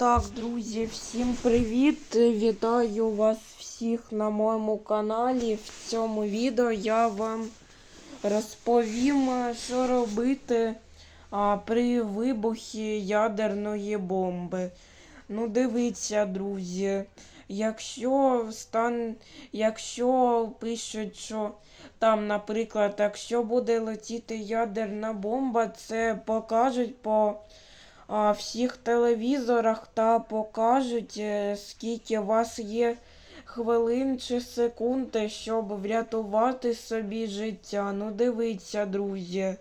Так, друзі, всім привіт! Вітаю вас всіх на моєму каналі. В цьому відео я вам розповім, що робити при вибухі ядерної бомби. Ну, дивіться, друзі, якщо стан, якщо пишуть, що там, наприклад, якщо буде летіти ядерна бомба, це покажуть по всіх телевізорах та покажуть, е, скільки у вас є хвилин чи секунд, щоб врятувати собі життя. Ну, дивіться, друзі.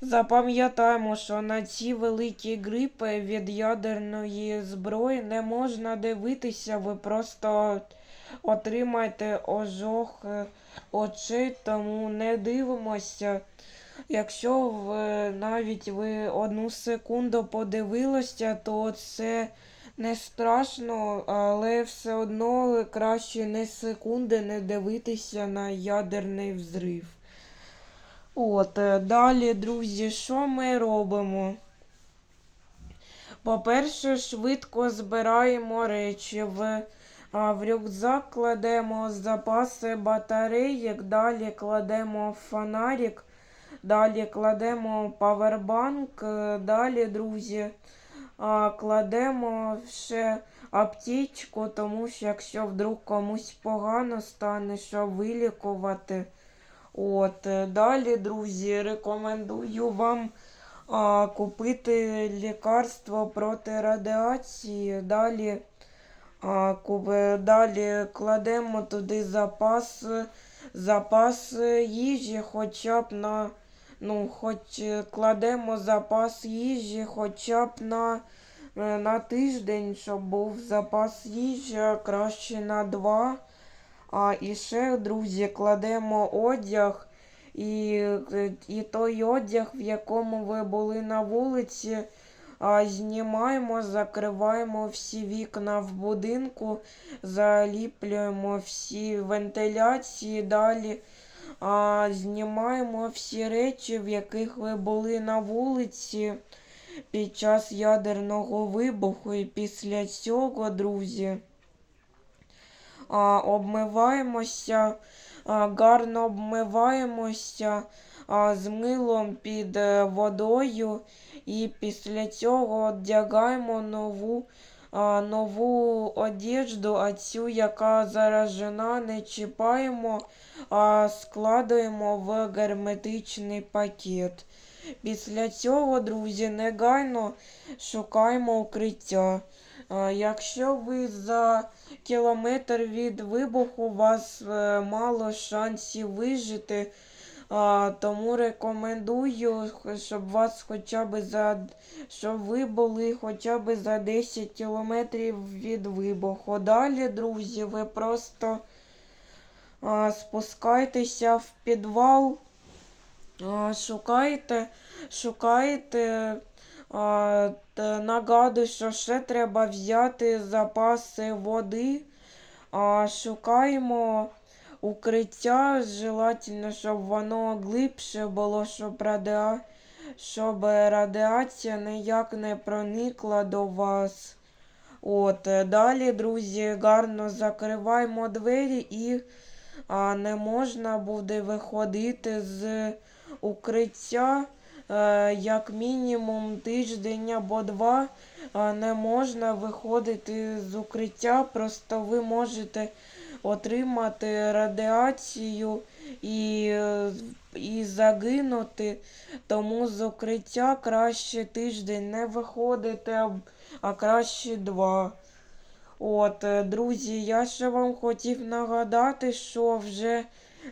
Запам'ятаємо, що на ці великі грипи від ядерної зброї не можна дивитися, ви просто отримаєте ожог е, очей, тому не дивимося. Якщо ви навіть ви одну секунду подивилися, то це не страшно, але все одно краще не секунди не дивитися на ядерний взрив. От, е, далі, друзі, що ми робимо? По-перше, швидко збираємо речі. В, а, в рюкзак кладемо запаси батарейок, далі кладемо фонарик. Далі кладемо павербанк, е, далі, друзі, кладемо ще аптечку, тому що якщо вдруг комусь погано стане, щоб вилікувати. От, е, Далі, друзі, рекомендую вам а, купити лікарство проти радіації. Далі, а, куп, далі кладемо туди запас, запас їжі хоча б на ну, хоч е, кладемо запас їжі хоча б на е, на тиждень, щоб був запас їжі краще на два. А і ще, друзі, кладемо одяг і е, і той одяг, в якому ви були на вулиці, а, знімаємо, закриваємо всі вікна в будинку, заліплюємо всі вентиляції далі а, знімаємо всі речі, в яких ви були на вулиці під час ядерного вибуху. І після цього, друзі, а, обмиваємося, а, гарно обмиваємося а, з милом під е, водою. І після цього одягаємо нову нову одежду, а цю, яка заражена, не чіпаємо, а складуємо в герметичний пакет. Після цього, друзі, негайно шукаємо укриття. Якщо ви за кілометр від вибуху, у вас е, мало шансів вижити. Тому рекомендую, щоб вас хоча б за щоб ви були хоча б за 10 кілометрів від вибуху. Далі, друзі, ви просто спускайтеся в підвал, шукайте, шукайте. Нагадую, що ще треба взяти запаси води. Шукаємо укриття. Желательно, щоб воно глибше було, щоб радіа... щоб радіація ніяк не проникла до вас. От, е, Далі, друзі, гарно закриваємо двері і а, не можна буде виходити з укриття. Е, як мінімум тиждень або два е, не можна виходити з укриття, просто ви можете отримати радіацію і і загинути. Тому з укриття краще тиждень не виходити, а краще два. От, е, друзі, я ще вам хотів нагадати, що вже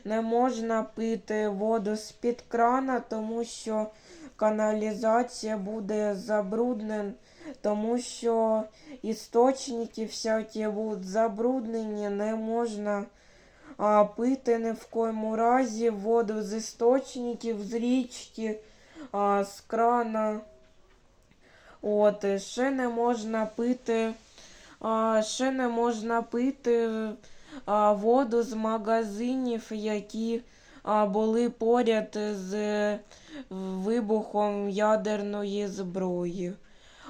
не можна пити воду з-під крана, тому що каналізація буде забруднена тому що істочники всякі будуть забруднені, не можна а, пити ні в коєму разі воду з істочників, з річки, а, з крана. От, Ще не можна пити, а, ще не можна пити воду з магазинів, які були поряд з вибухом ядерної зброї.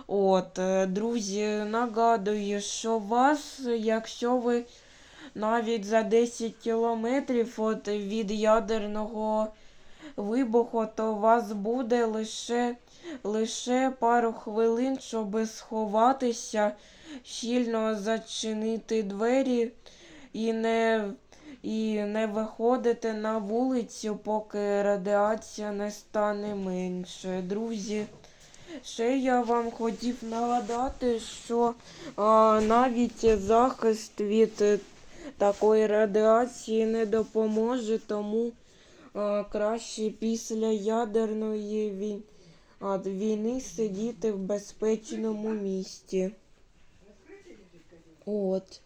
От, е, друзі, нагадую, що вас, якщо ви навіть за 10 кілометрів от від ядерного вибуху, то у вас буде лише, лише пару хвилин, щоб сховатися, щільно зачинити двері і не, і не виходити на вулицю, поки радіація не стане менше. Друзі, ще я вам хотів нагадати, що а, навіть захист від е, такої радіації не допоможе, тому а, краще після ядерної війни, а, війни сидіти в безпечному місті. От.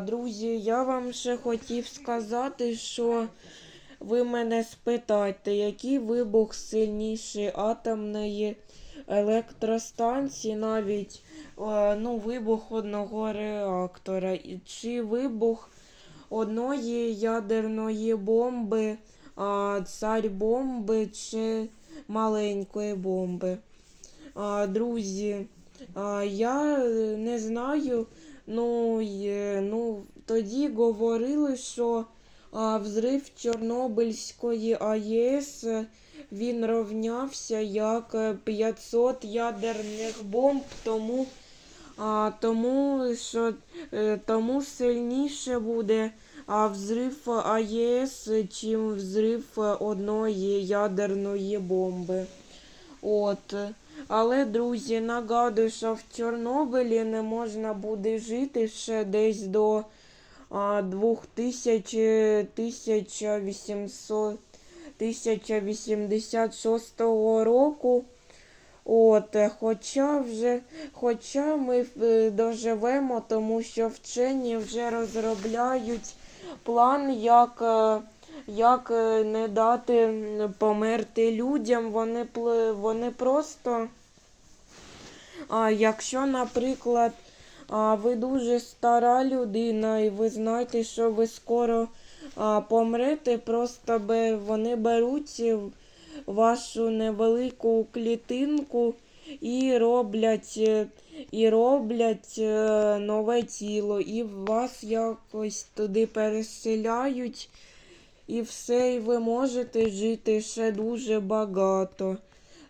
Друзі, я вам ще хотів сказати, що ви мене спитаєте, який вибух сильніший атомної електростанції, навіть ну, вибух одного реактора, чи вибух одної ядерної бомби, царь бомби чи маленької бомби. Друзі, я не знаю. Ну, є, ну, тоді говорили, що а, взрив Чорнобильської АЕС е, він рівнявся як е, 500 ядерних бомб, тому, а, тому, що, е, тому сильніше буде а, взрив АЕС, чим взрив е, одної ядерної бомби. От. Але, друзі, нагадую, що в Чорнобилі не можна буде жити ще десь до а, 2000, 1800, 1086 року. От, хоча вже, хоча ми е, доживемо, тому що вчені вже розробляють план, як, е, як е, не дати померти людям. Вони, вони просто, а, якщо, наприклад, ви дуже стара людина, і ви знаєте, що ви скоро помрете, просто вони беруть вашу невелику клітинку і роблять, е, і роблять е, нове тіло, і вас якось туди переселяють, і все, і ви можете жити ще дуже багато.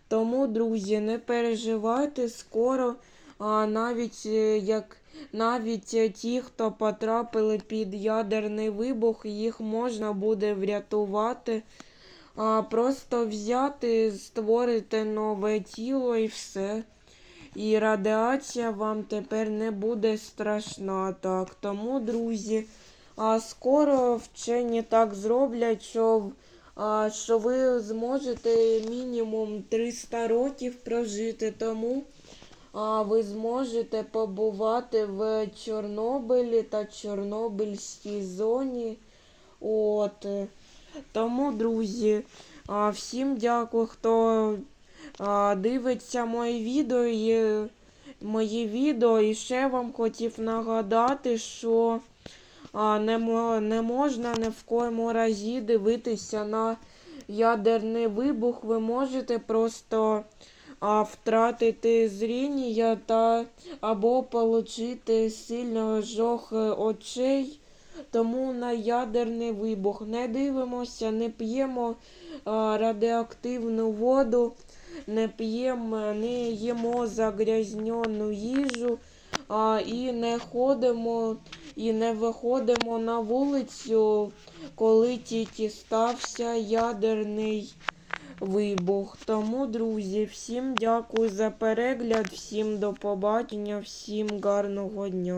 Тому, друзі, не переживайте скоро, а навіть е, як навіть е, ті, хто потрапили під ядерний вибух, їх можна буде врятувати. А, просто взяти, створити нове тіло і все. І радіація вам тепер не буде страшна. Так, тому, друзі, а скоро вчені так зроблять, що, а, що ви зможете мінімум 300 років прожити. Тому а, ви зможете побувати в Чорнобилі та Чорнобильській зоні. От. Тому, друзі, а, всім дякую, хто а, дивиться мої відео. І, мої відео. І ще вам хотів нагадати, що не, мо- не можна ні в коєму разі дивитися на ядерний вибух. Ви можете просто втратити зріння та або отримати сильний ожог е, очей. Тому на ядерний вибух не дивимося, не п'ємо радіоактивну воду, не п'ємо, не їмо загрязнену їжу а, і не ходимо і не виходимо на вулицю, коли тільки стався ядерний вибух. Тому, друзі, всім дякую за перегляд, всім до побачення, всім гарного дня.